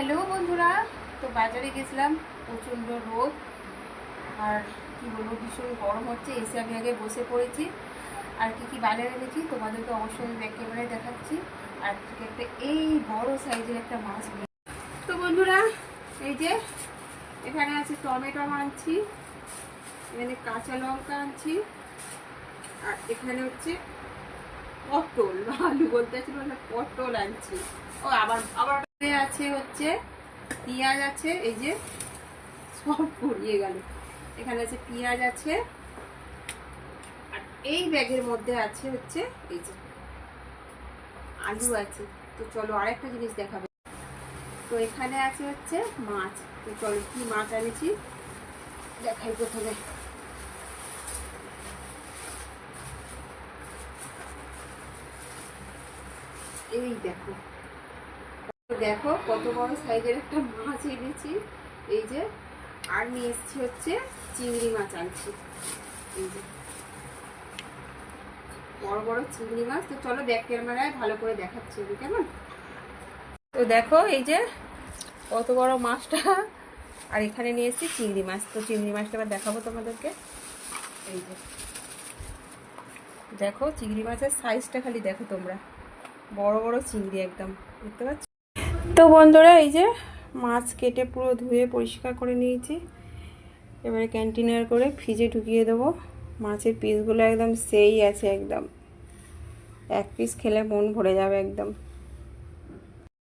Hello বন্ধুরা, তো বাজারে গেছিলাম, প্রচণ্ড রোদ, আর কি বলব, ভীষণ গরম হচ্ছে, এসে আমি আগে বসে পড়েছি। আর কি কি বাজারে এনেছি, তোমাদেরকে অবশ্যই আমি ব্যাক দেখাচ্ছি। আর একটা, এই বড় সাইজের একটা মাছ তো বন্ধুরা, এই যে, এখানে আছে টমেটো আনছি, এখানে কাঁচা লঙ্কা আনছি, আর এখানে হচ্ছে পটল, আলু বলতে পটল আনছি। ও, আবার আবার আছে হচ্ছে, পেঁয়াজ আছে, এই যে সব পুড়িয়ে গেল। এখানে আছে পেঁয়াজ আছে, আর এই ব্যাগের মধ্যে আছে হচ্ছে, এই যে আলু আছে। তো চলো আরেকটা জিনিস দেখাবে। তো এখানে আছে হচ্ছে মাছ। তো চলো কি মাছ আনেছি দেখাই প্রথমে। এই দেখো। দেখো কত বড় সাইজের একটা মাছ এনেছি। এই যে, আর নিয়ে এসেছি হচ্ছে চিংড়ি মাছ আনছি। এই যে, বড় বড় চিংড়ি মাছ। তো চলো ব্যাক ক্যামেরায় ভালো করে দেখাচ্ছি কেমন? তো দেখো এই যে, কত বড় মাছটা। আর এখানে নিয়ে এসেছি চিংড়ি মাছ। তো চিংড়ি মাছটা এবার দেখাবো তোমাদেরকে। এই যে, দেখো চিংড়ি মাছের সাইজটা খালি দেখো তোমরা। বড় বড় চিংড়ি একদম। দেখতে পাচ্ছ? তো বন্ধুরা, এই যে মাছ কেটে পুরো ধুয়ে পরিষ্কার করে নিয়েছি। এবারে কন্টেনার করে ফ্রিজে ঢুকিয়ে দেবো। মাছের পিসগুলো একদম সেই আছে একদম। এক পিস খেলে মন ভরে যাবে একদম।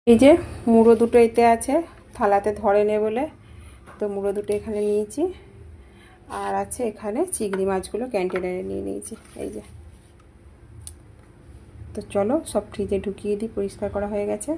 এই যে মুড়ো দুটো এতে আছে, থালাতে ধরে নে বলে। তো মুড়ো দুটো এখানে নিয়েছি। আর আছে এখানে চিংড়ি মাছগুলো কন্টেনারে নিয়ে নিয়েছি। এই যে। তো চলো সব ফ্রিজে ঢুকিয়ে দিই, পরিষ্কার করা হয়ে গেছে।